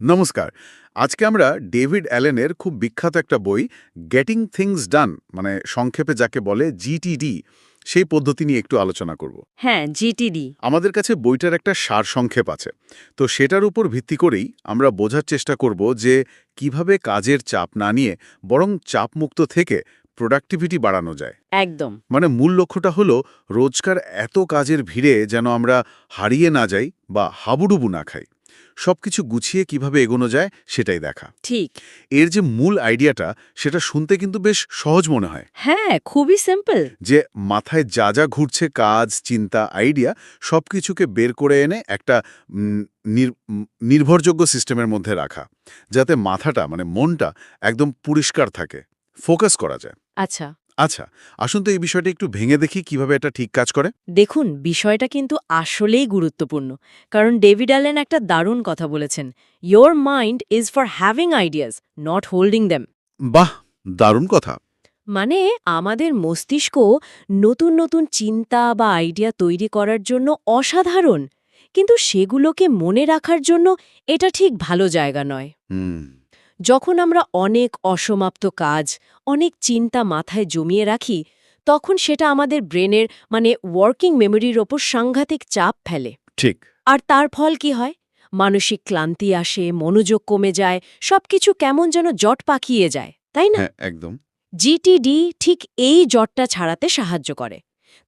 নমস্কার। আজকে আমরা ডেভিড অ্যালেনের খুব বিখ্যাত একটা বই গেটিং থিংস ডান মানে সংক্ষেপে যাকে বলে জিটিডি সেই পদ্ধতি নিয়ে একটু আলোচনা করব। হ্যাঁ জিটিডি। আমাদের কাছে বইটার একটা সার সংক্ষেপ আছে। তো সেটার উপর ভিত্তি করেই আমরা বোঝার চেষ্টা করব যে কীভাবে কাজের চাপ না নিয়ে বরং চাপমুক্ত থেকে প্রোডাক্টিভিটি বাড়ানো যায়। একদম। মানে মূল লক্ষ্যটা হলো রোজকার এত কাজের ভিড়ে যেন আমরা হারিয়ে না যাই বা হাবুডুবু না খাই। সবকিছু গুছিয়ে কীভাবে এগোনো যায় সেটাই দেখা। ঠিক। এর যে মূল আইডিয়াটা সেটা শুনতে কিন্তু বেশ সহজ মনে হয়। হ্যাঁ খুবই সিম্পল যে মাথায় যা যা ঘুরছে কাজ চিন্তা আইডিয়া সবকিছুকে বের করে এনে একটা নির্ভরযোগ্য সিস্টেমের মধ্যে রাখা। যাতে মাথাটা মানে মনটা একদম পরিষ্কার থাকে। ফোকাস করা যায়। আচ্ছা। আচ্ছা আসুন তো এই বিষয়টা একটু ভেঙে দেখি কীভাবে এটা ঠিক কাজ করে। দেখুন বিষয়টা কিন্তু আসলেই গুরুত্বপূর্ণ। কারণ ডেভিড অ্যালেন একটা দারুণ কথা বলেছেন your mind is for having ideas not holding them বাহ দারুণ কথা। মানে আমাদের মস্তিষ্ক নতুন নতুন চিন্তা বা আইডিয়া তৈরি করার জন্য অসাধারণ কিন্তু সেগুলোকে মনে রাখার জন্য এটা ঠিক ভালো জায়গা নয়। হুম। যখন আমরা অনেক অসমাপ্ত কাজ অনেক চিন্তা মাথায় জমিয়ে রাখি তখন সেটা আমাদের ব্রেনের মানে ওয়ার্কিং মেমোরির ওপর সাংঘাতিক চাপ ফেলে। ঠিক। আর তার ফল কি হয়? মানসিক ক্লান্তি আসে মনোযোগ কমে যায় সবকিছু কেমন যেন জট পাকিয়ে যায় তাই না? হ্যাঁ একদম। জিটিডি ঠিক এই জটটা ছাড়াতে সাহায্য করে।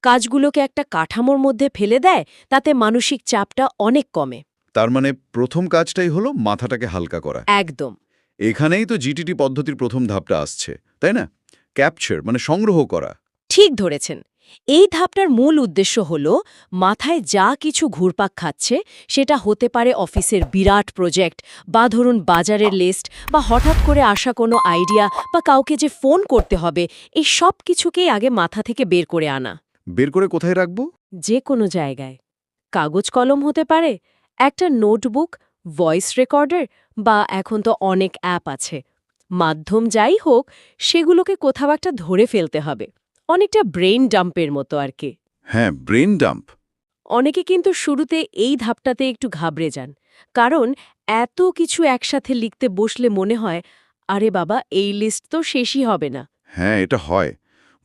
কাজগুলোকে একটা কাঠামোর মধ্যে ফেলে দেয় তাতে মানসিক চাপটা অনেক কমে। তার মানে প্রথম কাজটাই হলো মাথাটাকে হালকা করা। একদম। এখানেই তো জিটিটি পদ্ধতির প্রথম ধাপটা আসছে তাই না? ক্যাপচার মানে সংগ্রহ করা। ঠিক ধরেছেন। এই ধাপটার মূল উদ্দেশ্য হল মাথায় যা কিছু ঘুরপাক খাচ্ছে সেটা হতে পারে অফিসের বিরাট প্রজেক্ট বা ধরুন বাজারের লিস্ট বা হঠাৎ করে আসা কোনো আইডিয়া বা কাউকে যে ফোন করতে হবে এই সব কিছুকেই আগে মাথা থেকে বের করে আনা। বের করে কোথায় রাখব? যে কোনো জায়গায়। কাগজ কলম হতে পারে একটা নোটবুক ভয়েস রেকর্ডার বা এখন তো অনেক অ্যাপ আছে। মাধ্যম যাই হোক সেগুলোকে কোথাও একটা ধরে ফেলতে হবে। অনেকটা ব্রেইন ডাম্পের মতো আর কি। হ্যাঁ ব্রেন ডাম্প অনেকে কিন্তু শুরুতে এই ধাপটাতে একটু ঘাবড়ে যান। কারণ এত কিছু একসাথে লিখতে বসলে মনে হয় আরে বাবা এই লিস্ট তো শেষই হবে না। হ্যাঁ এটা হয়।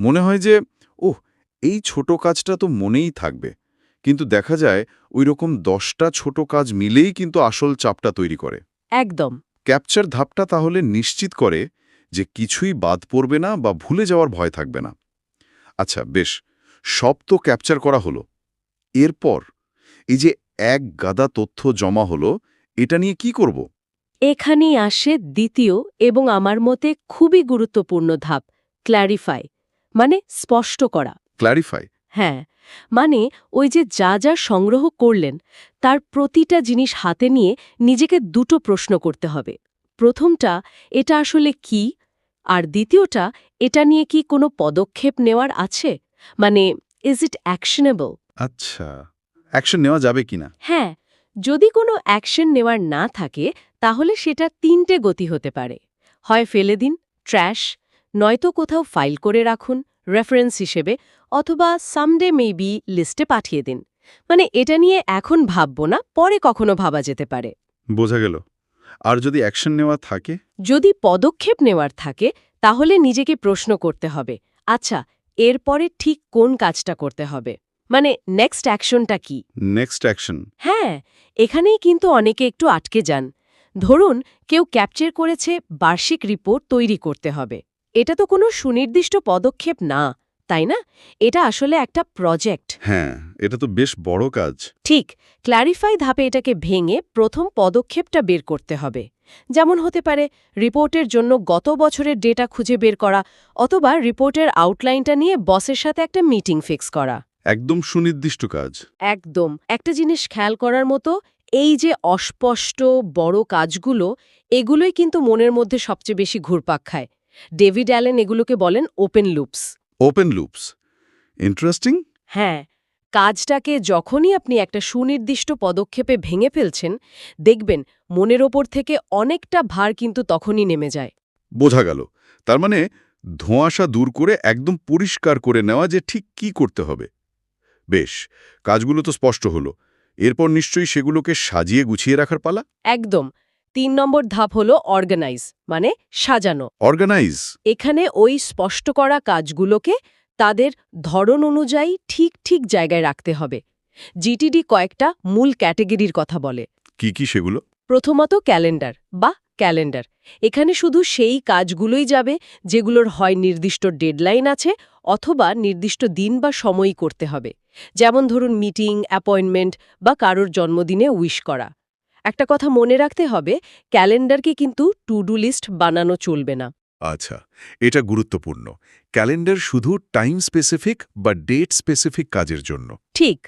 মনে হয় যে ওহ এই ছোট কাজটা তো মনেই থাকবে। কিন্তু দেখা যায় ওই রকম দশটা ছোট কাজ মিলেই কিন্তু আসল চাপটা তৈরি করে। একদম। ক্যাপচার ধাপটা তাহলে নিশ্চিত করে যে কিছুই বাদ পড়বে না বা ভুলে যাওয়ার ভয় থাকবে না। আচ্ছা বেশ সব তো ক্যাপচার করা হলো। এরপর এই যে এক গাদা তথ্য জমা হলো এটা নিয়ে কি করব? এখানেই আসে দ্বিতীয় এবং আমার মতে খুবই গুরুত্বপূর্ণ ধাপ ক্ল্যারিফাই মানে স্পষ্ট করা। ক্ল্যারিফাই হ্যাঁ মানে ওই যে যা যা সংগ্রহ করলেন তার প্রতিটা জিনিস হাতে নিয়ে নিজেকে দুটো প্রশ্ন করতে হবে। প্রথমটা এটা আসলে কি? আর দ্বিতীয়টা এটা নিয়ে কি কোনো পদক্ষেপ নেওয়ার আছে? মানে ইজ ইট অ্যাকশনেবল আচ্ছা অ্যাকশন নেওয়া যাবে কিনা হ্যাঁ যদি কোনো অ্যাকশন নেওয়ার না থাকে তাহলে সেটা তিনটে গতি হতে পারে। হয় ফেলে দিন ট্র্যাশ নয়তো কোথাও ফাইল করে রাখুন রেফারেন্স হিসেবে অথবা সামডে মেবি লিস্টে পাঠিয়ে দিন। মানে এটা নিয়ে এখন ভাবব না পরে কখনো ভাবা যেতে পারে। বোঝা গেল। আর যদি অ্যাকশন নেওয়া থাকে? যদি পদক্ষেপ নেওয়ার থাকে তাহলে নিজেকে প্রশ্ন করতে হবে আচ্ছা এরপরে ঠিক কোন কাজটা করতে হবে? মানে নেক্সট অ্যাকশনটা কি? নেক্সট অ্যাকশন হ্যাঁ এখানেই কিন্তু অনেকে একটু আটকে যান। ধরুন কেউ ক্যাপচার করেছে বার্ষিক রিপোর্ট তৈরি করতে হবে। এটা তো কোনো সুনির্দিষ্ট পদক্ষেপ না। তাই না? এটা আসলে একটা প্রজেক্ট। হ্যাঁ এটা তো বেশ বড় কাজ। ঠিক ক্ল্যারিফাই ধাপে এটাকে ভেঙে প্রথম পদক্ষেপটা বের করতে হবে। যেমন হতে পারে রিপোর্টের জন্য গত বছরের ডেটা খুঁজে বের করা অথবা রিপোর্টের আউটলাইনটা নিয়ে বসের সাথে একটা মিটিং ফিক্স করা। একদম সুনির্দিষ্ট কাজ। একদম একটা জিনিস খেয়াল করার মতো এই যে অস্পষ্ট বড় কাজগুলো এগুলোই কিন্তু মনের মধ্যে সবচেয়ে বেশি ঘুরপাক খায়। ডেভিড অ্যালেন এগুলোকে বলেন open loops. Open loops interesting হ্যাঁ কাজটাকে যখনই আপনি একটা সুনির্দিষ্ট পদক্ষেপে ভেঙে ফেলছেন দেখবেন মনের ওপর থেকে অনেকটা ভার কিন্তু তখনই নেমে যায়। বোঝা গেল। তার মানে ধোঁয়াশা দূর করে একদম পরিষ্কার করে নেওয়া যে ঠিক কি করতে হবে। বেশ কাজগুলো তো স্পষ্ট হলো। এরপর নিশ্চয়ই সেগুলোকে সাজিয়ে গুছিয়ে রাখার পালা? একদম। তিন নম্বর ধাপ হলো অর্গানাইজ মানে সাজানো। অর্গানাইজ এখানে ওই স্পষ্ট করা কাজগুলোকে তাদের ধরন অনুযায়ী ঠিক ঠিক জায়গায় রাখতে হবে। জিটিডি কয়েকটা মূল ক্যাটেগরির কথা বলে। কি কি সেগুলো? প্রথমত ক্যালেন্ডার বা ক্যালেন্ডার এখানে শুধু সেই কাজগুলোই যাবে যেগুলোর হয় নির্দিষ্ট ডেডলাইন আছে অথবা নির্দিষ্ট দিন বা সময়ই করতে হবে। যেমন ধরুন মিটিং অ্যাপয়েন্টমেন্ট বা কারোর জন্মদিনে উইশ করা। একটা কথা মনে রাখতে হবে ক্যালেন্ডারকে কিন্তু টু ডু লিস্ট বানানো চলবে না। আচ্ছা এটা গুরুত্বপূর্ণ। ক্যালেন্ডার শুধু টাইম স্পেসিফিক বা ডেট স্পেসিফিক কাজের জন্য। ঠিক।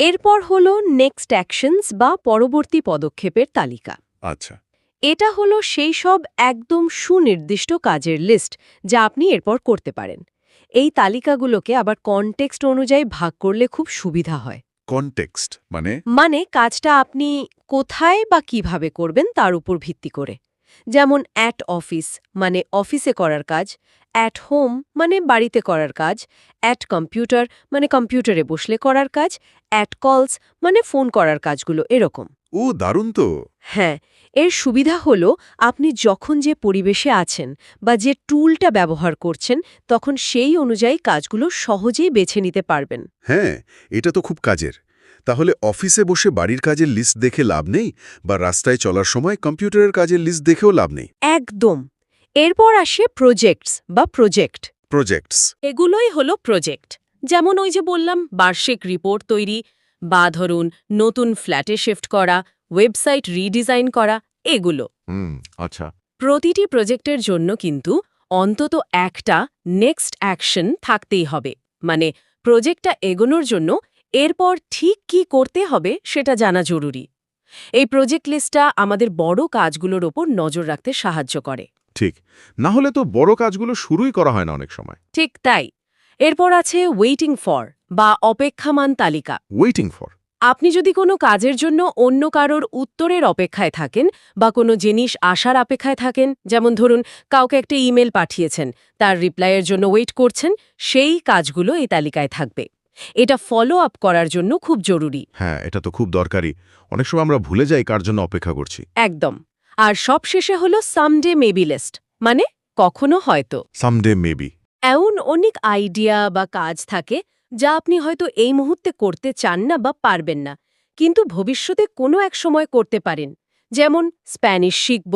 এরপর হলো নেক্সট অ্যাকশনস বা পরবর্তী পদক্ষেপের তালিকা। আচ্ছা। এটা হলো সেই সব একদম সুনির্দিষ্ট কাজের লিস্ট যা আপনি এরপর করতে পারেন। এই তালিকাগুলোকে আবার কনটেক্সট অনুযায়ী ভাগ করলে খুব সুবিধা হয়। কনটেক্সট মানে মানে কাজটা আপনি কোথায় বা কীভাবে করবেন তার উপর ভিত্তি করে। যেমন অ্যাট অফিস মানে অফিসে করার কাজ অ্যাট হোম মানে বাড়িতে করার কাজ অ্যাট কম্পিউটার মানে কম্পিউটারে বসলে করার কাজ অ্যাট কলস মানে ফোন করার কাজগুলো এরকম। ও দারুণ তো। হ্যাঁ এর সুবিধা হল আপনি যখন যে পরিবেশে আছেন বা যে টুলটা ব্যবহার করছেন তখন সেই অনুযায়ী কাজগুলো সহজেই বেছে নিতে পারবেন। হ্যাঁ এটা তো খুব কাজের। তাহলে অফিসে বসে বাড়ির কাজের লিস্ট দেখে লাভ নেই বা রাস্তায় চলার সময় কম্পিউটারের কাজের লিস্ট দেখেও লাভ নেই? একদম। এরপর আসে প্রজেক্টস বা প্রজেক্ট। প্রজেক্টস। এগুলোই হলো প্রজেক্ট। যেমন ওই যে বললাম বার্ষিক রিপোর্ট তৈরি বা ধরুন নতুন ফ্ল্যাটে শিফট করা ওয়েবসাইট রিডিজাইন করা এগুলো। আচ্ছা। প্রতিটি প্রজেক্টের জন্য কিন্তু অন্তত একটা নেক্সট অ্যাকশন থাকতেই হবে। মানে প্রজেক্টটা এগোনোর জন্য এরপর ঠিক কি করতে হবে সেটা জানা জরুরি। এই প্রজেক্ট লিস্টটা আমাদের বড় কাজগুলোর ওপর নজর রাখতে সাহায্য করে। ঠিক। না হলে তো বড় কাজগুলো শুরুই করা হয় না অনেক সময়। ঠিক তাই। এরপর আছে ওয়েটিং ফর বা অপেক্ষামান তালিকা। ওয়েটিং ফর আপনি যদি কোনো কাজের জন্য অন্য কারোর উত্তরের অপেক্ষায় থাকেন বা কোনো জিনিস আসার অপেক্ষায় থাকেন যেমন ধরুন কাউকে একটা ইমেল পাঠিয়েছেন তার রিপ্লাইয়ের জন্য ওয়েট করছেন সেই কাজগুলো এই তালিকায় থাকবে। এটা ফলো আপ করার জন্য খুব জরুরি। হ্যাঁ এটা তো খুব দরকারি। অনেক সময় আমরা ভুলে যাই কার জন্য অপেক্ষা করছি। একদম। আর সবশেষে হলো সামডে মেবি লিস্ট মানে কখনো হয়তো। সামডে মেবি এমন অনেক আইডিয়া বা কাজ থাকে যা আপনি হয়তো এই মুহূর্তে করতে চান না বা পারবেন না কিন্তু ভবিষ্যতে কোনো এক সময় করতে পারেন। যেমন স্প্যানিশ শিখব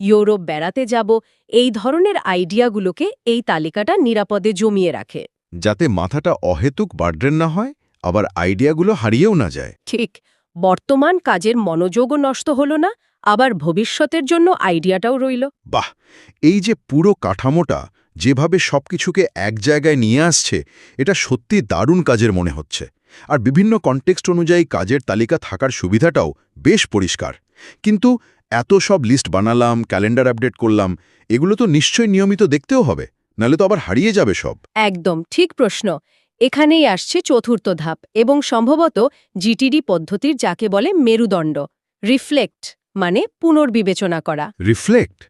ইউরোপ বেড়াতে যাব এই ধরনের আইডিয়াগুলোকে এই তালিকাটা নিরাপদে জমিয়ে রাখে। যাতে মাথাটা অহেতুক বার্ড্রেন না হয় আবার আইডিয়াগুলো হারিয়েও না যায়। ঠিক বর্তমান কাজের মনোযোগও নষ্ট হল না আবার ভবিষ্যতের জন্য আইডিয়াটাও রইল। বাহ! এই যে পুরো কাঠামোটা যেভাবে সবকিছুকে এক জায়গায় নিয়ে আসছে এটা সত্যি দারুণ কাজের মনে হচ্ছে। আর বিভিন্ন কনটেক্সট অনুযায়ী কাজের তালিকা থাকার সুবিধাটাও বেশ পরিষ্কার। কিন্তু এত সব লিস্ট বানালাম ক্যালেন্ডার আপডেট করলাম এগুলো তো নিশ্চয়ই নিয়মিত দেখতেও হবে নাহলে তো আবার হারিয়ে যাবে সব। একদম ঠিক প্রশ্ন। এখানেই আসছে চতুর্থ ধাপ এবং সম্ভবত জিটিডি পদ্ধতির যাকে বলে মেরুদণ্ড রিফ্লেক্ট মানে পুনর্বিবেচনা করা। রিফ্লেক্ট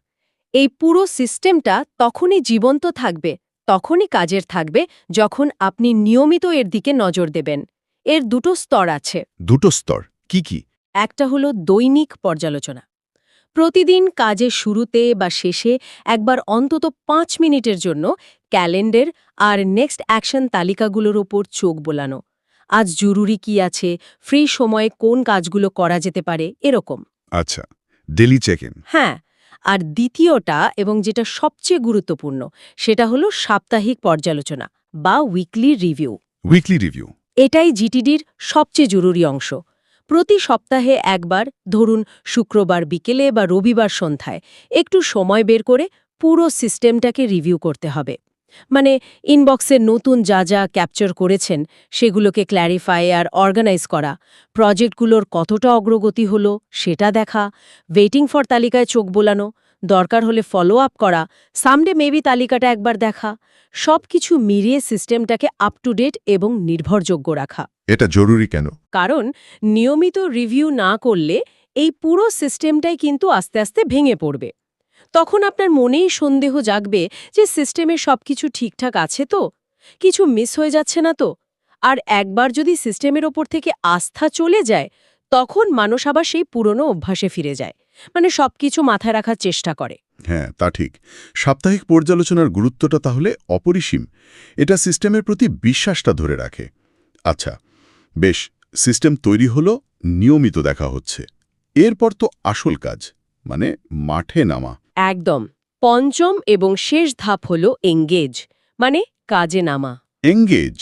এই পুরো সিস্টেমটা তখনই জীবন্ত থাকবে তখনই কাজের থাকবে যখন আপনি নিয়মিত এর দিকে নজর দেবেন। এর দুটো স্তর আছে। দুটো স্তর? কি কি? একটা হলো দৈনিক পর্যালোচনা। প্রতিদিন কাজের শুরুতে বা শেষে একবার অন্তত পাঁচ মিনিটের জন্য ক্যালেন্ডার আর নেক্সট অ্যাকশন তালিকাগুলোর ওপর চোখ বোলানো। আজ জরুরি কি আছে? ফ্রি সময়ে কোন কাজগুলো করা যেতে পারে? এরকম। আচ্ছা ডেলি চেক ইন হ্যাঁ আর দ্বিতীয়টা এবং যেটা সবচেয়ে গুরুত্বপূর্ণ সেটা হলো সাপ্তাহিক পর্যালোচনা বা উইকলি রিভিউ উইকলি রিভিউ এটাই জিটিডির সবচেয়ে জরুরি অংশ। প্রতি সপ্তাহে একবার ধরুন শুক্রবার বিকেলে বা রবিবার সন্ধ্যায় একটু সময় বের করে পুরো সিস্টেমটাকে রিভিউ করতে হবে। মানে ইনবক্সে নতুন যা যা ক্যাপচার করেছেন সেগুলোকে ক্ল্যারিফাই আর অর্গানাইজ করা। প্রজেক্টগুলোর কতটা অগ্রগতি হলো সেটা দেখা। ওয়েটিং ফর তালিকায় চোখ বোলানো দরকার হলে ফলো আপ করা সামডে মেবি তালিকাটা একবার দেখা। সব কিছু মিলিয়ে সিস্টেমটাকে আপ টু ডেট এবং নির্ভরযোগ্য রাখা। এটা জরুরি কেন? কারণ নিয়মিত রিভিউ না করলে এই পুরো সিস্টেমটাই কিন্তু আস্তে আস্তে ভেঙে পড়বে। তখন আপনার মনেই সন্দেহ জাগবে যে সিস্টেমে সবকিছু ঠিকঠাক আছে তো? কিছু মিস হয়ে যাচ্ছে না তো? আর একবার যদি সিস্টেমের ওপর থেকে আস্থা চলে যায়, তখন মানুষ আবার সেই পুরনো অভ্যাসে ফিরে যায়। মানে সবকিছু মাথায় রাখার চেষ্টা করে। হ্যাঁ তা ঠিক। সাপ্তাহিক পর্যালোচনার গুরুত্বটা তাহলে অপরিসীম। এটা সিস্টেমের প্রতি বিশ্বাসটা ধরে রাখে। আচ্ছা বেশ, সিস্টেম তৈরি হলো, নিয়মিত দেখা হচ্ছে। এরপর তো আসল কাজ মানে মাঠে নামা। একদম। পঞ্চম এবং শেষ ধাপ হল এঙ্গেজ মানে কাজে নামা। এঙ্গেজ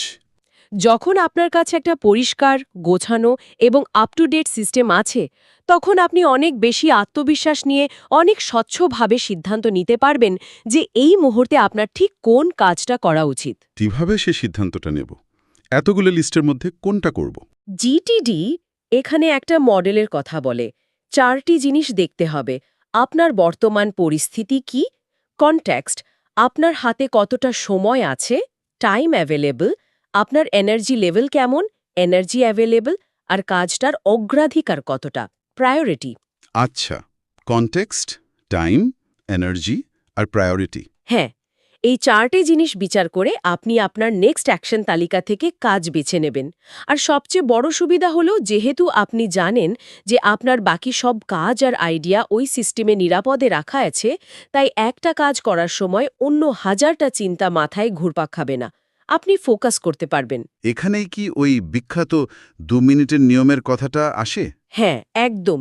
যখন আপনার কাছে একটা পরিষ্কার গোছানো এবং আপ টু ডেট সিস্টেম আছে তখন আপনি অনেক বেশি আত্মবিশ্বাস নিয়ে অনেক স্বচ্ছভাবে সিদ্ধান্ত নিতে পারবেন যে এই মুহূর্তে আপনার ঠিক কোন কাজটা করা উচিত। কীভাবে সে সিদ্ধান্তটা নেব? এতগুলো লিস্টের মধ্যে কোনটা করব? জিটিডি এখানে একটা মডেলের কথা বলে। চারটি জিনিস দেখতে হবে। আপনার বর্তমান পরিস্থিতি কি? কনট্যাক্সট আপনার হাতে কতটা সময় আছে? টাইম অ্যাভেলেবল আপনার এনার্জি লেভেল কেমন? এনার্জি অ্যাভেলেবল আর কাজটার অগ্রাধিকার কতটা? প্রায়োরিটি আচ্ছা কনটেক্সট টাইম এনার্জি আর প্রায়োরিটি হ্যাঁ এই চারটে জিনিস বিচার করে আপনি আপনার নেক্সট অ্যাকশন তালিকা থেকে কাজ বেছে নেবেন। আর সবচেয়ে বড় সুবিধা হলো যেহেতু আপনি জানেন যে আপনার বাকি সব কাজ আর আইডিয়া ওই সিস্টেমে নিরাপদে রাখা আছে তাই একটা কাজ করার সময় অন্য হাজারটা চিন্তা মাথায় ঘুরপাক খাবে না। আপনি ফোকাস করতে পারবেন। এখানেই কি ওই বিখ্যাত দু মিনিটের নিয়মের কথাটা আসে? হ্যাঁ একদম।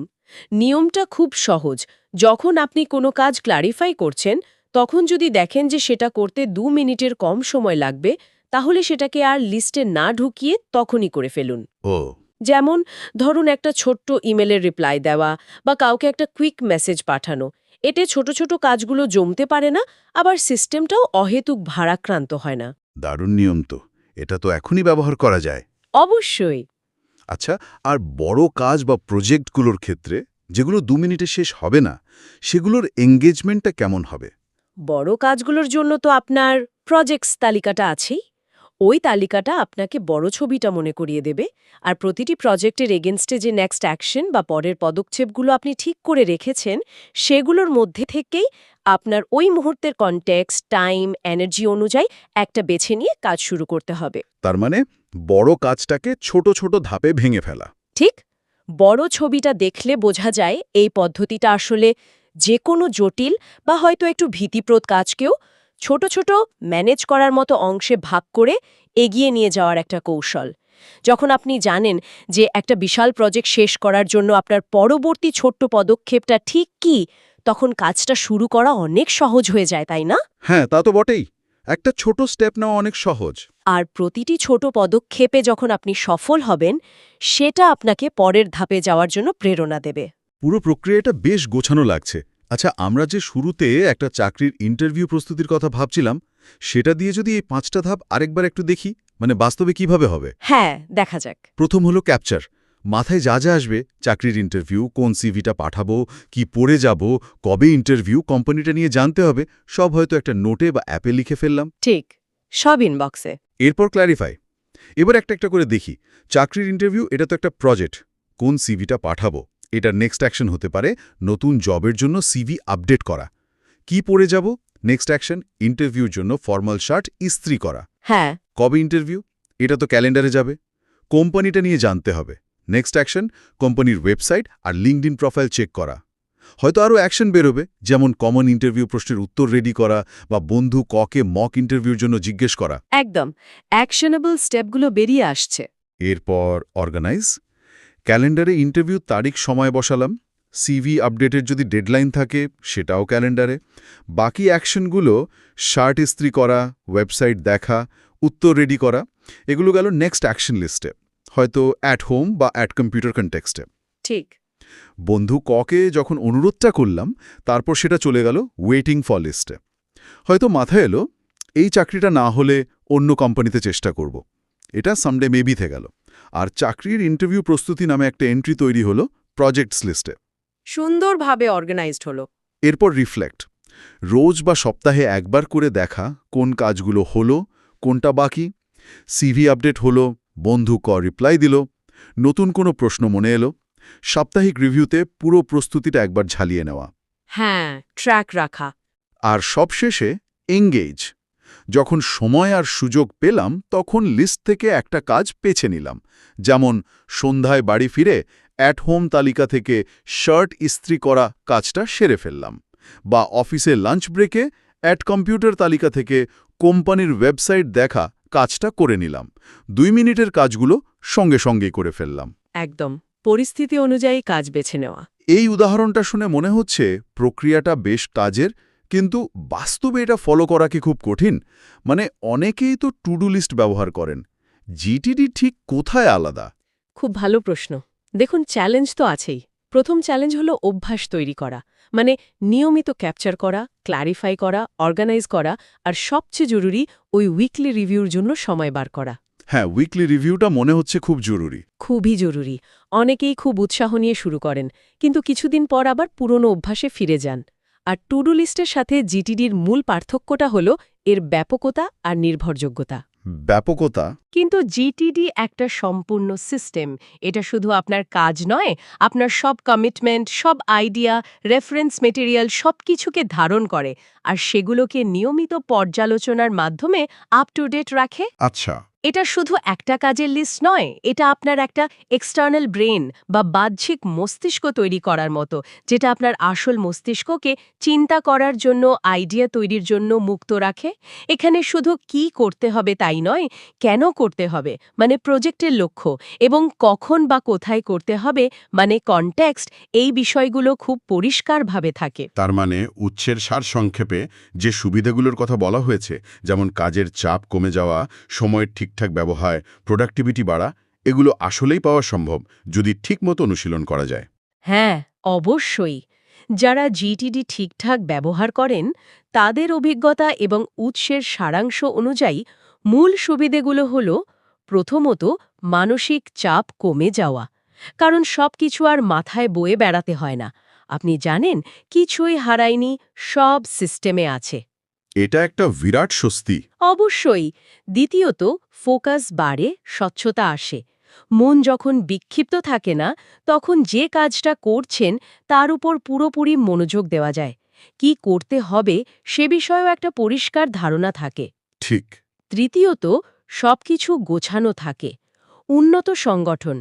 নিয়মটা খুব সহজ। যখন আপনি কোনো কাজ ক্লারিফাই করছেন তখন যদি দেখেন যে সেটা করতে দু মিনিটের কম সময় লাগবে তাহলে সেটাকে আর লিস্টে না ঢুকিয়ে তখনই করে ফেলুন। ও। যেমন ধরুন একটা ছোট্ট ইমেলের রিপ্লাই দেওয়া বা কাউকে একটা কুইক মেসেজ পাঠানো। এতে ছোট ছোট কাজগুলো জমতে পারে না আবার সিস্টেমটাও অহেতুক ভারাক্রান্ত হয় না। দারুণ নিয়ম তো। এটা তো এখনই ব্যবহার করা যায়। অবশ্যই। আচ্ছা আর বড় কাজ বা প্রজেক্টগুলোর ক্ষেত্রে যেগুলো দু মিনিটে শেষ হবে না সেগুলোর এঙ্গেজমেন্টটা কেমন হবে? বড় কাজগুলোর জন্য তো আপনার প্রজেক্টস তালিকাটা আছেই। ওই তালিকাটা আপনাকে বড় ছবিটা মনে করিয়ে দেবে আর প্রতিটি প্রজেক্টের এগেনস্টে যে নেক্সট অ্যাকশন বা পরের পদক্ষেপগুলো আপনি ঠিক করে রেখেছেন সেগুলোর মধ্যে থেকেই আপনার ওই মুহূর্তের কনটেক্সট টাইম এনার্জি অনুযায়ী একটা বেছে নিয়ে কাজ শুরু করতে হবে। তার মানে বড় কাজটাকে ছোট ছোট ধাপে ভেঙে ফেলা। ঠিক। বড় ছবিটা দেখলে বোঝা যায় এই পদ্ধতিটা আসলে যে কোনো জটিল বা হয়তো একটু ভীতিপ্রদ কাজকেও ছোট ছোট ম্যানেজ করার মতো অংশে ভাগ করে এগিয়ে নিয়ে যাওয়ার একটা কৌশল। যখন আপনি জানেন যে একটা বিশাল প্রজেক্ট শেষ করার জন্য আপনার পরবর্তী ছোট্ট পদক্ষেপটা ঠিক কি তখন কাজটা শুরু করা অনেক সহজ হয়ে যায় তাই না? হ্যাঁ তা তো বটেই। একটা ছোট স্টেপ নেওয়া অনেক সহজ। আর প্রতিটি ছোট পদক্ষেপে যখন আপনি সফল হবেন সেটা আপনাকে পরের ধাপে যাওয়ার জন্য প্রেরণা দেবে। পুরো প্রক্রিয়াটা বেশ গোছানো লাগছে। আচ্ছা আমরা যে শুরুতে একটা চাকরির ইন্টারভিউ প্রস্তুতির কথা ভাবছিলাম সেটা দিয়ে যদি এই পাঁচটা ধাপ আরেকবার একটু দেখি মানে বাস্তবে কীভাবে হবে? হ্যাঁ দেখা যাক। প্রথম হলো ক্যাপচার মাথায় যা যা আসবে চাকরির ইন্টারভিউ কোন সিভিটা পাঠাবো কি পড়ে যাব কবে ইন্টারভিউ কোম্পানিটা নিয়ে জানতে হবে সব হয়তো একটা নোটে বা অ্যাপে লিখে ফেললাম। ঠিক সব ইনবক্সে এরপর ক্ল্যারিফাই এবার একটা একটা করে দেখি চাকরির ইন্টারভিউ এটা তো একটা প্রজেক্ট কোন সিভিটা পাঠাবো? এটার নেক্সট অ্যাকশন হতে পারে নতুন জবের জন্য সিভি আপডেট করা। কি পড়ে যাব? নেক্সট অ্যাকশন ইন্টারভিউর জন্য ফর্মাল শার্ট ইস্ত্রি করা। হ্যাঁ। কবে ইন্টারভিউ এটা তো ক্যালেন্ডারে যাবে। কোম্পানিটা নিয়ে জানতে হবে। নেক্সট অ্যাকশন কোম্পানির ওয়েবসাইট আর লিঙ্কড প্রোফাইল চেক করা। হয়তো আরও অ্যাকশন বেরোবে যেমন কমন ইন্টারভিউ প্রশ্নের উত্তর রেডি করা বা বন্ধু ককে মক ইন্টারভিউর জন্য জিজ্ঞেস করা। একদম। অ্যাকশনেবল স্টেপগুলো বেরিয়ে আসছে। এরপর অর্গানাইজ ক্যালেন্ডারে ইন্টারভিউ তারিখ সময় বসালাম সিভি আপডেটের যদি ডেডলাইন থাকে সেটাও ক্যালেন্ডারে। বাকি অ্যাকশনগুলো শার্ট ইস্ত্রি করা ওয়েবসাইট দেখা উত্তর রেডি করা এগুলো গেল নেক্সট অ্যাকশন লিস্টে হয়তো অ্যাট হোম বা অ্যাট কম্পিউটার কন্টেক্সটে। ঠিক। বন্ধু ককে যখন অনুরোধটা করলাম তারপর সেটা চলে গেল ওয়েটিং ফর লিস্টে হয়তো মাথায় এলো এই চাকরিটা না হলে অন্য কোম্পানিতে চেষ্টা করব। এটা সামডে মেবিতে গেল। আর চাকরির ইন্টারভিউ প্রস্তুতি নামে একটা এন্ট্রি তৈরি হলো প্রজেক্টস লিস্টে সুন্দরভাবে অর্গানাইজড হলো। এরপর রিফ্লেক্ট রোজ বা সপ্তাহে একবার করে দেখা কোন কাজগুলো হলো কোনটা বাকি। সিভি আপডেট হলো বন্ধু ক রিপ্লাই দিল নতুন কোনো প্রশ্ন মনে এলো। সাপ্তাহিক রিভিউতে পুরো প্রস্তুতিটা একবার ঝালিয়ে নেওয়া। হ্যাঁ ট্র্যাক রাখা। আর সবশেষে এঙ্গেজ যখন সময় আর সুযোগ পেলাম তখন লিস্ট থেকে একটা কাজ পেছে নিলাম। যেমন সন্ধ্যায় বাড়ি ফিরে অ্যাট হোম তালিকা থেকে শার্ট ইস্ত্রি করা কাজটা সেরে ফেললাম বা অফিসে লাঞ্চ ব্রেকে অ্যাট কম্পিউটার তালিকা থেকে কোম্পানির ওয়েবসাইট দেখা কাজটা করে নিলাম। দুই মিনিটের কাজগুলো সঙ্গে সঙ্গেই করে ফেললাম। একদম। পরিস্থিতি অনুযায়ী কাজ বেছে নেওয়া। এই উদাহরণটা শুনে মনে হচ্ছে প্রক্রিয়াটা বেশ কাজের কিন্তু বাস্তবে এটা ফলো করা কি খুব কঠিন? মানে অনেকেই তো টু ডু লিস্ট ব্যবহার করেন। জিটিডি ঠিক কোথায় আলাদা? খুব ভালো প্রশ্ন। দেখুন চ্যালেঞ্জ তো আছেই। প্রথম চ্যালেঞ্জ হলো অভ্যাস তৈরি করা। মানে নিয়মিত ক্যাপচার করা ক্ল্যারিফাই করা অর্গানাইজ করা আর সবচেয়ে জরুরি ওই উইকলি রিভিউর জন্য সময় বার করা। হ্যাঁ উইকলি রিভিউটা মনে হচ্ছে খুব জরুরি। খুবই জরুরি। অনেকেই খুব উৎসাহ নিয়ে শুরু করেন কিন্তু কিছুদিন পর আবার পুরনো অভ্যাসে ফিরে যান। আর টুডু লিস্টের সাথে জিটিডির মূল পার্থক্যটা হল এর ব্যাপকতা আর নির্ভরযোগ্যতা। ব্যাপকতা? কিন্তু জিটিডি একটা সম্পূর্ণ সিস্টেম। এটা শুধু আপনার কাজ নয় আপনার সব কমিটমেন্ট সব আইডিয়া রেফারেন্স মেটেরিয়াল সব কিছুকে ধারণ করে। আর সেগুলোকে নিয়মিত পর্যালোচনার মাধ্যমে আপ টু ডেট রাখে। আচ্ছা। এটা শুধু একটা কাজের লিস্ট নয়, এটা আপনার একটা এক্সটার্নাল ব্রেন বা বাহ্যিক মস্তিষ্ক তৈরি করার মতো, যেটা আপনার আসল মস্তিষ্ককে চিন্তা করার জন্য আইডিয়া তৈরির জন্য মুক্ত রাখে। এখানে শুধু কি করতে হবে তাই নয়, কেন করতে হবে মানে প্রজেক্টের লক্ষ্য এবং কখন বা কোথায় করতে হবে মানে কনটেক্সট এই বিষয়গুলো খুব পরিষ্কারভাবে থাকে। তার মানে উৎসের সার সংক্ষেপে যে সুবিধাগুলোর কথা বলা হয়েছে, যেমন কাজের চাপ কমে যাওয়া, সময়ের ঠিকঠাক ব্যবহার প্রোডাক্টিভিটি বাড়া, এগুলো আসলেই পাওয়া সম্ভব যদি ঠিকমতো অনুশীলন করা যায়। হ্যাঁ অবশ্যই। যারা জিটিডি ঠিকঠাক ব্যবহার করেন, তাদের অভিজ্ঞতা এবং উৎসের সারাংশ অনুযায়ী মূল সুবিধেগুলো হল, প্রথমত, মানসিক চাপ কমে যাওয়া। কারণ সব কিছু আর মাথায় বয়ে বেড়াতে হয় না। আপনি জানেন, কিছুই হারায়নি, সব সিস্টেমে আছে। এটা একটা বিরাট স্বস্তি। অবশ্যই। দ্বিতীয়ত ফোকাস বাড়ে স্বচ্ছতা আসে। মন যখন বিক্ষিপ্ত থাকে না তখন যে কাজটা করছেন তার উপর পুরোপুরি মনোযোগ দেওয়া যায়। কি করতে হবে সে বিষয়েও একটা পরিষ্কার ধারণা থাকে। ঠিক। তৃতীয়ত সবকিছু গোছানো থাকে। উন্নত সংগঠন।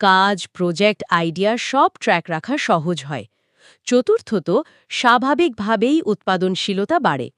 কাজ প্রজেক্ট আইডিয়া সব ট্র্যাক রাখা সহজ হয়। চতুর্থত স্বাভাবিকভাবেই উৎপাদনশীলতা বাড়ে।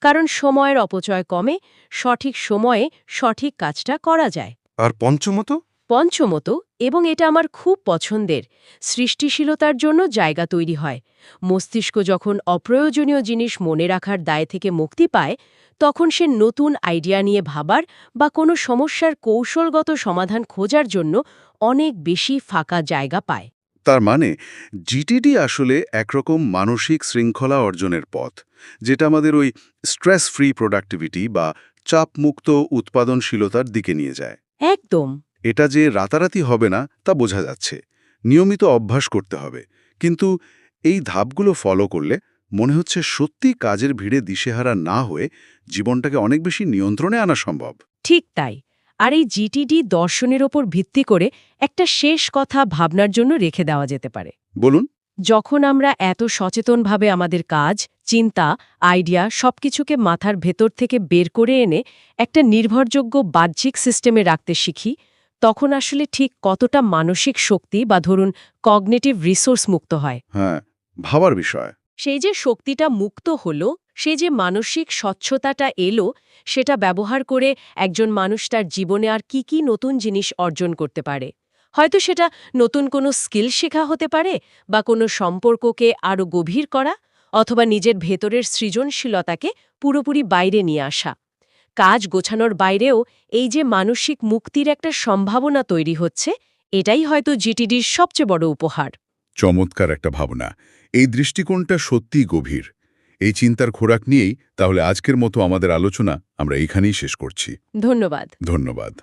কারণ সময়ের অপচয় কমে সঠিক সময়ে সঠিক কাজটা করা যায়। আর পঞ্চমত? পঞ্চমত এবং এটা আমার খুব পছন্দের সৃষ্টিশীলতার জন্য জায়গা তৈরি হয়। মস্তিষ্ক যখন অপ্রয়োজনীয় জিনিস মনে রাখার দায় থেকে মুক্তি পায় তখন সে নতুন আইডিয়া নিয়ে ভাবার বা কোনো সমস্যার কৌশলগত সমাধান খোঁজার জন্য অনেক বেশি ফাঁকা জায়গা পায়। তার মানে জিটিডি আসলে একরকম মানসিক শৃঙ্খলা অর্জনের পথ যেটা আমাদের ওই স্ট্রেস ফ্রি প্রোডাক্টিভিটি বা চাপমুক্ত উৎপাদনশীলতার দিকে নিয়ে যায়। একদম। এটা যে রাতারাতি হবে না তা বোঝা যাচ্ছে। নিয়মিত অভ্যাস করতে হবে। কিন্তু এই ধাপগুলো ফলো করলে মনে হচ্ছে সত্যি কাজের ভিড়ে দিশেহারা না হয়ে জীবনটাকে অনেক বেশি নিয়ন্ত্রণে আনা সম্ভব। ঠিক তাই। আর এই জিটিডি দর্শনের ওপর ভিত্তি করে একটা শেষ কথা ভাবনার জন্য রেখে দেওয়া যেতে পারে। বলুন। যখন আমরা এত সচেতনভাবে আমাদের কাজ চিন্তা আইডিয়া সবকিছুকে মাথার ভেতর থেকে বের করে এনে একটা নির্ভরযোগ্য বাহ্যিক সিস্টেমে রাখতে শিখি তখন আসলে ঠিক কতটা মানসিক শক্তি বা ধরুন কগনেটিভ রিসোর্স মুক্ত হয়। হ্যাঁ ভাবার বিষয়। সেই যে শক্তিটা মুক্ত হল সে যে মানসিক স্বচ্ছতাটা এলো, সেটা ব্যবহার করে একজন মানুষ তার জীবনে আর কি কি নতুন জিনিস অর্জন করতে পারে। হয়তো সেটা নতুন কোনো স্কিল শেখা হতে পারে বা কোনো সম্পর্ককে আরও গভীর করা অথবা নিজের ভেতরের সৃজনশীলতাকে পুরোপুরি বাইরে নিয়ে আসা। কাজ গোছানোর বাইরেও এই যে মানসিক মুক্তির একটা সম্ভাবনা তৈরি হচ্ছে, এটাই হয়তো জিটিডির সবচেয়ে বড় উপহার। চমৎকার একটা ভাবনা। এই দৃষ্টিকোণটা সত্যিই গভীর। এই চিন্তার খোরাক নিয়েই তাহলে আজকের মতো আমাদের আলোচনা আমরা এখানেই শেষ করছি। ধন্যবাদ। ধন্যবাদ।